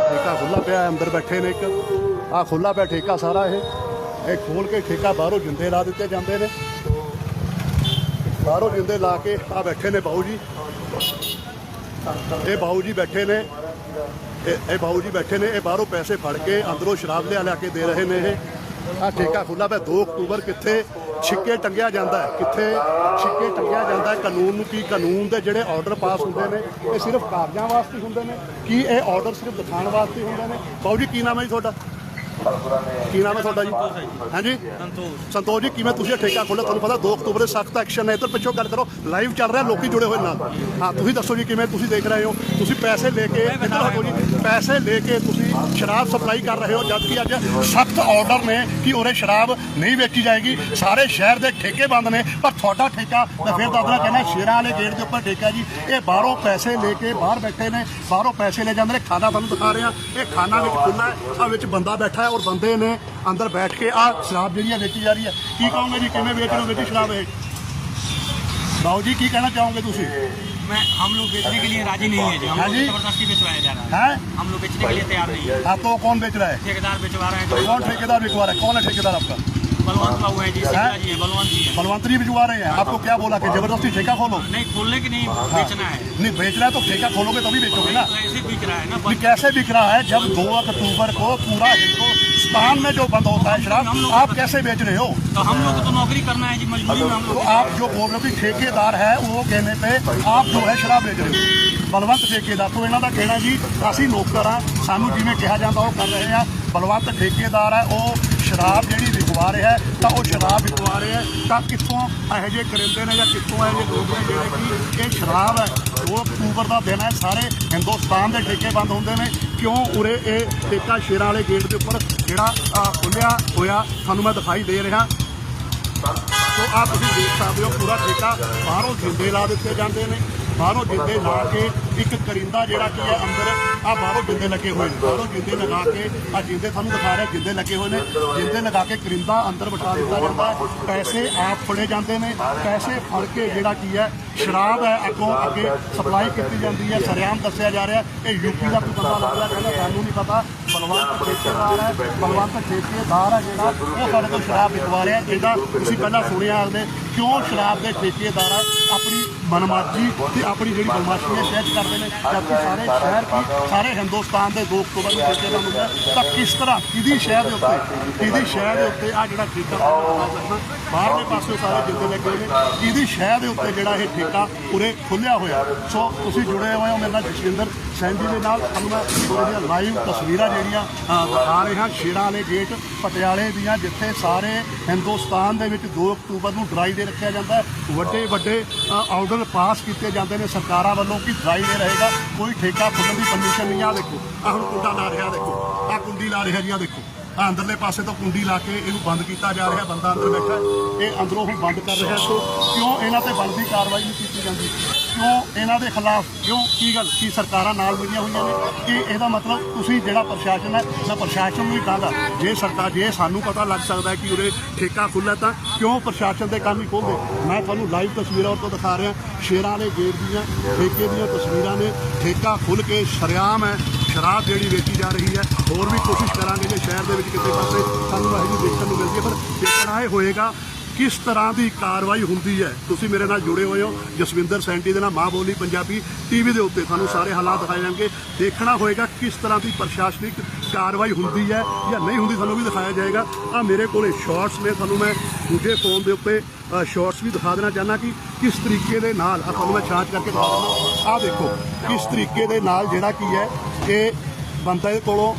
ਠੇਕਾ ਖੁੱਲਾ ਪਿਆ, ਅੰਦਰ ਬੈਠੇ ਨੇ ਇੱਕ। ਆ ਖੁੱਲਾ ਪਿਆ ਠੇਕਾ ਸਾਰਾ ਇਹ। ਇਹ ਖੋਲ ਕੇ ਠੇਕਾ ਬਾਹਰੋਂ ਜਿੰਦੇ ਲਾ ਦਿੱਤੇ ਜਾਂਦੇ ਨੇ। ਬਾਹਰੋਂ ਜਿੰਦੇ ਲਾ ਕੇ ਆ ਬੈਠੇ ਨੇ ਬਾਊ ਜੀ। ਇਹ ਬਾਊ ਜੀ ਬੈਠੇ ਨੇ। ਇਹ ਇਹ ਬਾਊ ਜੀ ਬੈਠੇ ਨੇ। ਇਹ ਬਾਹਰੋਂ ਪੈਸੇ ਫੜ ਕੇ ਅੰਦਰੋਂ ਸ਼ਰਾਬ ਲਿਆ ਲਿਆ ਕੇ ਦੇ ਰਹੇ ਨੇ ਇਹ। ਆ ਠੇਕਾ ਖੁੱਲਾ ਪਿਆ 2 ਅਕਤੂਬਰ ਕਿੱਥੇ ਛਿੱਕੇ ਟੰਗਿਆ ਜਾਂਦਾ ਹੈ। ਕਿੱਥੇ ਛਿੱਕੇ ਟੰਗਿਆ ਜਾਂਦਾ ਹੈ? ਕਾਨੂੰਨ ਨੂੰ ਕੀ ਕਾਨੂੰਨ ਦੇ ਜਿਹੜੇ ਆਰਡਰ ਪਾਸ ਹੁੰਦੇ ਨੇ, ਇਹ ਸਿਰਫ ਕਾਗਜ਼ਾਂ ਵਾਸਤੇ ਹੁੰਦੇ ਨੇ? ਕੀ ਇਹ ਆਰਡਰ ਸਿਰਫ ਦਿਖਾਉਣ ਵਾਸਤੇ ਹੁੰਦੇ ਨੇ? ਬਾਊ ਜੀ, ਕੀ ਨਾਮ ਹੈ ਜੀ ਤੁਹਾਡਾ? ਕੀ ਨਾਮ ਹੈ ਤੁਹਾਡਾ ਜੀ? ਹਾਂਜੀ? ਸੰਤੋਸ਼ ਸੰਤੋਸ਼ ਜੀ ਕਿਵੇਂ ਤੁਸੀਂ ਇਹ ਠੇਕਾ ਖੋਲ੍ਹਿਆ? ਤੁਹਾਨੂੰ ਪਤਾ 2 ਅਕਤੂਬਰ ਦੇ ਸਖਤ ਐਕਸ਼ਨ ਹੈ ਇੱਧਰ ਪਿੱਛੋਂ ਗੱਲ ਕਰੋ ਲਾਈਵ ਚੱਲ ਰਿਹਾ ਲੋਕੀ ਜੁੜੇ ਹੋਏ ਨਾਲ। ਹਾਂ ਤੁਸੀਂ ਦੱਸੋ ਜੀ ਕਿਵੇਂ ਤੁਸੀਂ ਦੇਖ ਰਹੇ ਹੋ? ਤੁਸੀਂ ਪੈਸੇ ਲੈ ਕੇ ਇੱਧਰ ਹਟੋ ਜੀ ਪੈਸੇ ਲੈ ਕੇ ਤੁਸੀਂ ਸ਼ਰਾਬ ਸਪਲਾਈ ਕਰ ਰਹੇ ਹੋ ਜਦਕਿ ਅੱਜ ਸਖਤ ਆਰਡਰ ਨੇ ਕਿ ਉਰੇ ਸ਼ਰਾਬ ਨਹੀਂ ਵੇਚੀ ਜਾਏਗੀ। ਸਾਰੇ ਸ਼ਹਿਰ ਦੇ ਠੇਕੇ ਬੰਦ ਨੇ ਪਰ ਤੁਹਾਡਾ ਠੇਕਾ ਮੈਂ ਫਿਰ ਦੱਸਣਾ ਕਹਿੰਦਾ ਸ਼ੇਰਾਂ ਵਾਲੇ ਗੇਟ ਦੇ ਉੱਪਰ ਠੇਕਾ ਜੀ। ਇਹ ਬਾਹਰੋਂ ਪੈਸੇ ਲੈ ਕੇ ਬਾਹਰ ਬੈਠੇ ਨੇ ਬਾਹਰੋਂ ਪੈਸੇ ਲੈ ਜਾਂਦੇ ਨੇ। ਖਾਣਾ ਤੁਹਾਨੂੰ ਦਿਖਾ ਰਹੇ। ਆ ਇਹ ਖਾਣਾ ਵਿੱਚ ਖੁੱਲਾ ਹੈ ਆ ਵਿੱਚ ਬੰਦਾ ਬੈਠਾ ਹੈ ਔਰ ਬੰਦੇ ਨੇ ਅੰਦਰ ਬੈਠ ਕੇ ਆ ਸ਼ਰਾਬ ਜਿਹੜੀ ਹੈ ਵੇਚੀ ਜਾ ਰਹੀ ਹੈ ਕੀ ਕਹੋਗੇ ਜੀ ਕਿਵੇਂ ਵੇਚ ਰਹੇ ਹੋ ਵੇਚੀ ਸ਼ਰਾਬ ਇਹ ਬਾਊ ਜੀ ਕੀ ਕਹਿਣਾ ਚਾਹੋਗੇ ਤੁਸੀਂ मैं हम लोग बेचने के लिए राजी नहीं है जी हम हाँ लोग जी? जबरदस्ती बेचवाया जा रहा है है हम लोग बेचने के लिए तैयार नहीं है आपको कौन बेच रहा है ठेकेदार बेचवा रहे हैं जो कौन ठेकेदार बिकवा रहा है कौन है ठेकेदार आपका बलवंत बाबू है जी सिंगला जी है बलवंत जी है बलवंत जी बिजवा रहे हैं आपको क्या बोला कि जबरदस्ती ठेका खोलो नहीं खोलने की नहीं बेचना है नहीं बेच रहा है तो ठेका खोलोगे तभी बेचोगे ना तो ऐसे बिक रहा है ना ये कैसे बिक रहा है जब दो अक्टूबर को पूरा हिंदुस्तान में जो बंद होता है शराब आप कैसे बेच रहे हो तो हम लोग को तो नौकरी करना है जी मजबूरी में हम तो लोग आप जो बोल रहे हो कि ठेकेदार है वो कहने पे आप जो है ਸ਼ਰਾਬ ਵੇਚ ਰਹੇ ਹੋ ਬਲਵੰਤ ਠੇਕੇਦਾਰ ਤੋਂ ਇਹਨਾਂ ਦਾ ਕਹਿਣਾ ਜੀ ਅਸੀਂ ਨੌਕਰ ਆ ਸਾਨੂੰ ਜਿਵੇਂ ਕਿਹਾ ਜਾਂਦਾ ਉਹ ਕਰ ਰਹੇ ਆ ਬਲਵੰਤ ਠੇਕੇਦਾਰ ਹੈ ਉਹ ਸ਼ਰਾਬ ਜਿਹੜੀ ਵਿਕਵਾ ਰਿਹਾ ਹੈ, ਤਾਂ ਉਹ ਸ਼ਰਾਬ ਵਿਕਵਾ ਰਿਹਾ ਹੈ। ਤਾਂ ਕਿੱਥੋਂ ਇਹੋ ਜਿਹੇ ਕਰਿੰਦੇ ਨੇ ਜਾਂ ਕਿੱਥੋਂ ਇਹੋ ਜਿਹੇ ਲੋਕ ਨੇ ਜਿਹੜੇ ਕਿ ਇਹ ਸ਼ਰਾਬ ਹੈ 2 ਅਕਤੂਬਰ ਦਾ ਦਿਨ ਹੈ, ਸਾਰੇ ਹਿੰਦੁਸਤਾਨ ਦੇ ਠੇਕੇ ਬੰਦ ਹੁੰਦੇ ਨੇ। ਕਿਉਂ ਉਰੇ ਇਹ ਠੇਕਾ ਸ਼ੇਰਾਂ ਵਾਲੇ ਗੇਟ ਦੇ ਉੱਪਰ ਜਿਹੜਾ ਖੁੱਲਿਆ ਹੋਇਆ, ਤੁਹਾਨੂੰ ਮੈਂ ਦਿਖਾਈ ਦੇ ਰਿਹਾ। ਸੋ ਆ ਤੁਸੀਂ ਦੇਖ ਸਕਦੇ ਹੋ, ਪੂਰਾ ਠੇਕਾ ਬਾਹਰੋਂ ਜਿੰਦੇ ਲਾ ਦਿੱਤੇ ਜਾਂਦੇ ਨੇ। ਬਾਹਰੋਂ ਜਿੰਦੇ ਲਾ ਕੇ ਇੱਕ ਕਰਿੰਦਾ ਜਿਹੜਾ ਕੀ ਹੈ, ਅੰਦਰ ਆ ਬਾਹਰੋਂ ਜਿੰਦੇ ਲੱਗੇ ਹੋਏ ਨੇ। ਬਾਹਰੋਂ ਜਿੰਦੇ ਲਗਾ ਕੇ ਆ ਜਿੰਦੇ ਤੁਹਾਨੂੰ ਦਿਖਾ ਰਿਹਾ, ਜਿੰਦੇ ਲੱਗੇ ਹੋਏ ਨੇ। ਜਿੰਦੇ ਲਗਾ ਕੇ ਕਰਿੰਦਾ ਅੰਦਰ ਬਿਠਾ ਦਿੱਤਾ ਜਾਂਦਾ ਪੈਸੇ ਆਪ ਫੜੇ ਜਾਂਦੇ ਨੇ। ਪੈਸੇ ਫੜ ਕੇ ਜਿਹੜਾ ਕੀ ਹੈ, ਸ਼ਰਾਬ ਹੈ, ਅੱਗੋਂ ਅੱਗੇ ਸਪਲਾਈ ਕੀਤੀ ਜਾਂਦੀ ਹੈ। ਸਰਿਆਮ ਦੱਸਿਆ ਜਾ ਰਿਹਾ ਇਹ ਯੂਪੀ ਦਾ ਕੋਈ ਬੰਦਾ ਲੱਗਦਾ ਕਹਿੰਦਾ ਸਾਨੂੰ ਨਹੀਂ ਪਤਾ। ਬਲਵੰਤ ਠੇਕੇਦਾਰ ਹੈ। ਬਲਵੰਤ ਠੇਕੇਦਾਰ ਹੈ ਜਿਹੜਾ, ਉਹ ਸਾਡੇ ਤੋਂ ਸ਼ਰਾਬ ਵਿਕਵਾ ਰਿਹਾ ਜਿਹਦਾ ਤੁਸੀਂ ਪਹਿਲਾਂ ਸੁਣਿਆ ਉਹਦੇ ਕਿਉਂ ਸ਼ਰਾਬ ਦੇ ਠੇਕੇਦਾਰ ਹੈ ਆਪਣੀ ਮਨਮਰਜ਼ੀ ਤੇ ਆਪਣੀ ਜਿਹੜੀ ਬਦਮਾਸ਼ੀ ਹੈ ਸ਼ਹਿਰ ਕਰਦੇ ਨੇ ਜਦਕਿ ਸਾਰੇ ਸ਼ਹਿਰ ਕੀ ਸਾਰੇ ਹਿੰਦੁਸਤਾਨ ਦੇ 2 ਅਕਤੂਬਰ ਨੂੰ ਠੇਕੇ ਦਾ ਹੁੰਦਾ ਤਾਂ ਕਿਸ ਤਰ੍ਹਾਂ, ਕਿਹਦੀ ਸ਼ਹਿਰ ਦੇ ਉੱਤੇ, ਕਿਹਦੀ ਸ਼ਹਿਰ ਦੇ ਉੱਤੇ ਆ ਜਿਹੜਾ ਠੇਕਾ ਬਾਹਰਲੇ ਪਾਸੇ ਸਾਰੇ ਜਿੰਦੇ ਲੱਗੇ ਹੋਏ ਨੇ। ਕਿਹਦੀ ਸ਼ਹਿਰ ਦੇ ਉੱਤੇ ਜਿਹੜਾ ਇਹ ਠੇਕਾ ਉਰੇ ਖੁੱਲਿਆ ਹੋਇਆ ਸੋ ਤੁਸੀਂ ਜੁੜੇ ਹੋਏ ਹੋ ਮੇਰੇ ਨਾਲ ਜਸਵਿੰਦਰ। ਸੈਂਡੀ ਦੇ ਨਾਲ ਤੁਹਾਨੂੰ ਮੈਂ ਜਿਹੜੀਆਂ ਲਾਈਵ ਤਸਵੀਰਾਂ ਜਿਹੜੀਆਂ ਦਿਖਾ ਰਹੇ ਹਾਂ ਸ਼ੇਰਾਂ ਵਾਲੇ ਗੇਟ ਪਟਿਆਲੇ ਦੀਆਂ, ਜਿੱਥੇ ਸਾਰੇ ਹਿੰਦੁਸਤਾਨ ਦੇ ਵਿੱਚ 2 ਅਕਤੂਬਰ ਨੂੰ ਡਰਾਈ ਦੇ ਰੱਖਿਆ ਜਾਂਦਾ ਵੱਡੇ ਵੱਡੇ ਆਰਡਰ ਪਾਸ ਕੀਤੇ ਜਾਂਦੇ ਨੇ ਸਰਕਾਰਾਂ ਵੱਲੋਂ ਕਿ ਡਰਾਈ ਦੇ ਰਹੇਗਾ। ਕੋਈ ਠੇਕਾ ਖੁੱਲ੍ਹਣ ਦੀ ਪਰਮਿਸ਼ਨ ਨਹੀਂ ਆ, ਦੇਖੋ। ਆ ਹੁਣ ਕੁੰਡਾ ਲਾ ਰਿਹਾ, ਦੇਖੋ। ਆ ਕੁੰਡੀ ਲਾ ਰਿਹਾ ਜੀ ਆ ਦੇਖੋ। ਅੰਦਰਲੇ ਪਾਸੇ ਤੋਂ ਕੁੰਡੀ ਲਾ ਕੇ ਇਹਨੂੰ ਬੰਦ ਕੀਤਾ ਜਾ ਰਿਹਾ, ਬੰਦਾ ਅੰਦਰ ਬੈਠਾ ਇਹ ਅੰਦਰੋਂ ਹੁਣ ਬੰਦ ਕਰ ਰਿਹਾ ਸੋ ਕਿਉਂ ਇਹਨਾਂ ਤੇ ਬਣਦੀ ਕਾਰਵਾਈ ਨਹੀਂ ਕੀਤੀ ਜਾਂਦੀ? ਕਿਉਂ ਇਹਨਾਂ ਦੇ ਖਿਲਾਫ, ਕਿਉਂ ਕੀ ਗੱਲ, ਕੀ ਸਰਕਾਰਾਂ ਨਾਲ ਮਿਲੀਆਂ ਹੋਈਆਂ ਨੇ? ਕਿ ਇਹਦਾ ਮਤਲਬ ਤੁਸੀਂ ਜਿਹੜਾ ਪ੍ਰਸ਼ਾਸਨ ਹੈ ਮੈਂ ਪ੍ਰਸ਼ਾਸਨ ਨੂੰ ਹੀ ਕਹਾਂਗਾ ਜੇ ਸਰਕਾਰ, ਜੇ ਸਾਨੂੰ ਪਤਾ ਲੱਗ ਸਕਦਾ ਹੈ ਕਿ ਉਰੇ ਠੇਕਾ ਖੁੱਲ੍ਹਾ ਤਾਂ ਕਿਉਂ ਪ੍ਰਸ਼ਾਸਨ ਦੇ ਕੰਮ ਹੀ ਖੋਲਦੇ ਮੈਂ ਤੁਹਾਨੂੰ ਲਾਈਵ ਤਸਵੀਰਾਂ ਉਹ ਤੋਂ ਦਿਖਾ ਰਿਹਾ। ਸ਼ੇਰਾਂ ਵਾਲੇ ਗੇਟ ਦੀਆਂ, ਠੇਕੇ ਦੀਆਂ ਤਸਵੀਰਾਂ ਨੇ। ਠੇਕਾ ਖੁੱਲ੍ਹ ਕੇ ਸ਼ਰੇਆਮ ਹੈ। ਸ਼ਰਾਬ ਜਿਹੜੀ ਵੇਚੀ ਜਾ ਰਹੀ ਹੈ, ਹੋਰ ਵੀ ਕੋਸ਼ਿਸ਼ ਕਰਾਂਗੇ ਜੇ ਸ਼ਹਿਰ ਦੇ ਵਿੱਚ ਕਿਸੇ ਪਾਸੇ ਸਾਨੂੰ ਇਹੋ ਜਿਹੀ ਦੇਖਣ ਨੂੰ ਮਿਲਦੀ ਹੈ। ਪਰ ਦੇਖਣਾ ਇਹ ਹੋਏਗਾ, ਕਿਸ ਤਰ੍ਹਾਂ ਦੀ ਕਾਰਵਾਈ ਹੁੰਦੀ ਹੈ? ਤੁਸੀਂ ਮੇਰੇ ਨਾਲ ਜੁੜੇ ਹੋਏ ਹੋ, ਜਸਵਿੰਦਰ ਸੈਂਟੀ ਦੇ ਨਾਲ, ਮਾਂ ਬੋਲੀ ਪੰਜਾਬੀ ਟੀਵੀ ਦੇ ਉੱਤੇ ਤੁਹਾਨੂੰ ਸਾਰੇ ਹਾਲਾਤ ਦਿਖਾਏ ਜਾਣਗੇ। ਦੇਖਣਾ ਹੋਏਗਾ ਕਿਸ ਤਰ੍ਹਾਂ ਦੀ ਪ੍ਰਸ਼ਾਸਨਿਕ ਕਾਰਵਾਈ ਹੁੰਦੀ ਹੈ ਜਾਂ ਨਹੀਂ ਹੁੰਦੀ, ਤੁਹਾਨੂੰ ਵੀ ਦਿਖਾਇਆ ਜਾਏਗਾ। ਆ ਮੇਰੇ ਕੋਲੇ ਸ਼ਾਰਟਸ ਨੇ, ਤੁਹਾਨੂੰ ਮੈਂ ਦੂਜੇ ਫੋਨ ਦੇ ਉੱਤੇ ਸ਼ਾਰਟਸ ਵੀ ਦਿਖਾ ਦੇਣਾ ਚਾਹੁੰਦਾ ਕਿ ਕਿਸ ਤਰੀਕੇ ਦੇ ਨਾਲ ਆ ਤੁਹਾਨੂੰ ਮੈਂ ਜਾਂਚ ਕਰਕੇ ਦਿਖਾ ਦਿੰਦਾ। ਆ ਦੇਖੋ, ਕਿਸ ਤਰੀਕੇ ਦੇ ਨਾਲ ਜਿਹੜਾ ਕੀ ਹੈ ਇਹ ਬੰਦਾ ਦੇ ਕੋਲੋਂ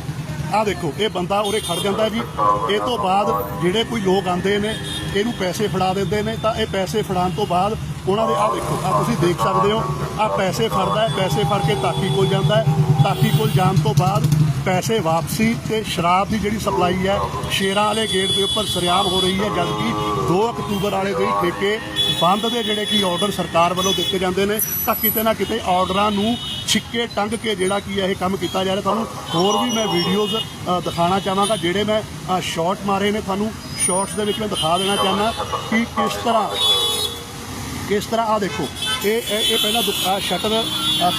ਆ ਦੇਖੋ, ਇਹ ਬੰਦਾ ਉਰੇ ਖੜ ਜਾਂਦਾ ਜੀ ਇਹ ਤੋਂ ਬਾਅਦ ਜਿਹੜੇ ਕੋਈ ਲੋਕ ਆਂਦੇ ਨੇ, ਇਹਨੂੰ ਪੈਸੇ ਫੜਾ ਦਿੰਦੇ ਨੇ, ਤਾਂ ਇਹ ਪੈਸੇ ਫੜਾਉਣ ਤੋਂ ਬਾਅਦ ਉਹਨਾਂ ਦੇ ਆ ਦੇਖੋ ਆ ਤੁਸੀਂ ਦੇਖ ਸਕਦੇ ਹੋ ਆ ਪੈਸੇ ਫੜਦਾ ਹੈ, ਪੈਸੇ ਫੜ ਕੇ ਤਾਕੀ ਕੋਲ ਜਾਂਦਾ ਹੈ ਤਾਕੀ ਕੋਲ ਜਾਣ ਤੋਂ ਬਾਅਦ ਪੈਸੇ ਵਾਪਸੀ ਤੇ ਸ਼ਰਾਬ ਦੀ ਜਿਹੜੀ ਸਪਲਾਈ ਹੈ, ਸ਼ੇਰਾਂ ਵਾਲੇ ਗੇਟ ਦੇ ਉੱਪਰ ਸਰਿਆਮ ਹੋ ਰਹੀ ਹੈ, ਜਦਕਿ 2 ਅਕਤੂਬਰ ਵਾਲੇ ਦੇ ਠੇਕੇ ਬੰਦ ਦੇ ਜਿਹੜੇ ਕਿ ਆਰਡਰ ਸਰਕਾਰ ਵੱਲੋਂ ਦਿੱਤੇ ਜਾਂਦੇ ਨੇ, ਤਾਂ ਕਿਤੇ ਨਾ ਕਿਤੇ ਆਰਡਰਾਂ ਨੂੰ ਛਿੱਕੇ ਟੰਗ ਕੇ ਜਿਹੜਾ ਕੀ ਹੈ ਇਹ ਕੰਮ ਕੀਤਾ ਜਾ ਰਿਹਾ। ਤੁਹਾਨੂੰ ਹੋਰ ਵੀ ਮੈਂ ਵੀਡੀਓਜ਼ ਦਿਖਾਣਾ ਚਾਹਾਂਗਾ, ਜਿਹੜੇ ਮੈਂ ਸ਼ਾਰਟ ਮਾਰੇ ਨੇ। ਤੁਹਾਨੂੰ ਸ਼ਾਰਟਸ ਦੇ ਵਿੱਚ ਮੈਂ ਦਿਖਾ ਦੇਣਾ ਚਾਹੁੰਦਾ ਕਿ ਕਿਸ ਤਰ੍ਹਾਂ ਕਿਸ ਤਰ੍ਹਾਂ ਆ ਦੇਖੋ, ਇਹ ਇਹ ਇਹ ਪਹਿਲਾਂ ਸ਼ਟਰ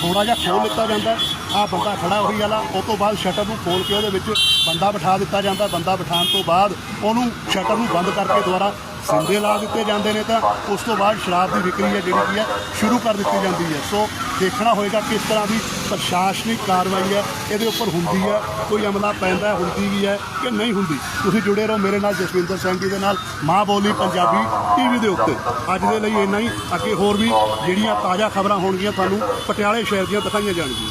ਥੋੜਾ ਜਿਹਾ ਖੋਲ ਦਿੱਤਾ ਜਾਂਦਾ। ਆ ਬੰਦਾ ਖੜਾ ਹੋਈ ਵਾਲਾ ਉਸ ਤੋਂ ਬਾਅਦ ਸ਼ਟਰ ਨੂੰ ਖੋਲ ਕੇ ਉਹਦੇ ਵਿੱਚ ਬੰਦਾ ਬਿਠਾ ਦਿੱਤਾ ਜਾਂਦਾ। ਬੰਦਾ ਬਿਠਾਉਣ ਤੋਂ ਬਾਅਦ ਉਹਨੂੰ ਸ਼ਟਰ ਨੂੰ ਬੰਦ ਕਰਕੇ ਦੁਬਾਰਾ ਸਿੰਦੇ ਲਾ ਦਿੱਤੇ ਜਾਂਦੇ ਨੇ ਤਾਂ ਉਸ ਤੋਂ ਬਾਅਦ ਸ਼ਰਾਬ ਦੀ ਵਿਕਰੀ ਹੈ ਜਿਹੜੀ ਕੀ ਹੈ, ਸ਼ੁਰੂ ਕਰ ਦਿੱਤੀ ਜਾਂਦੀ ਹੈ। ਸੋ ਦੇਖਣਾ ਹੋਏਗਾ ਕਿਸ ਤਰ੍ਹਾਂ ਦੀ ਪ੍ਰਸ਼ਾਸਨਿਕ ਕਾਰਵਾਈ ਹੈ, ਇਹਦੇ ਉੱਪਰ ਹੁੰਦੀ ਹੈ, ਕੋਈ ਅਮਲਾ ਪੈਂਦਾ ਹੁੰਦੀ ਵੀ ਹੈ ਕਿ ਨਹੀਂ ਹੁੰਦੀ। ਤੁਸੀਂ ਜੁੜੇ ਰਹੋ ਮੇਰੇ ਨਾਲ ਜਸਵਿੰਦਰ ਸਿੰਘ ਜੀ ਦੇ ਨਾਲ, ਮਾਂ ਬੋਲੀ ਪੰਜਾਬੀ ਟੀਵੀ ਦੇ ਉੱਤੇ। ਅੱਜ ਦੇ ਲਈ ਇੰਨਾ ਹੀ। ਅੱਗੇ ਹੋਰ ਵੀ ਜਿਹੜੀਆਂ ਤਾਜ਼ਾ ਖਬਰਾਂ ਹੋਣਗੀਆਂ, ਤੁਹਾਨੂੰ ਪਟਿਆਲੇ ਸ਼ਹਿਰ ਦੀਆਂ ਦਿਖਾਈਆਂ ਜਾਣਗੀਆਂ।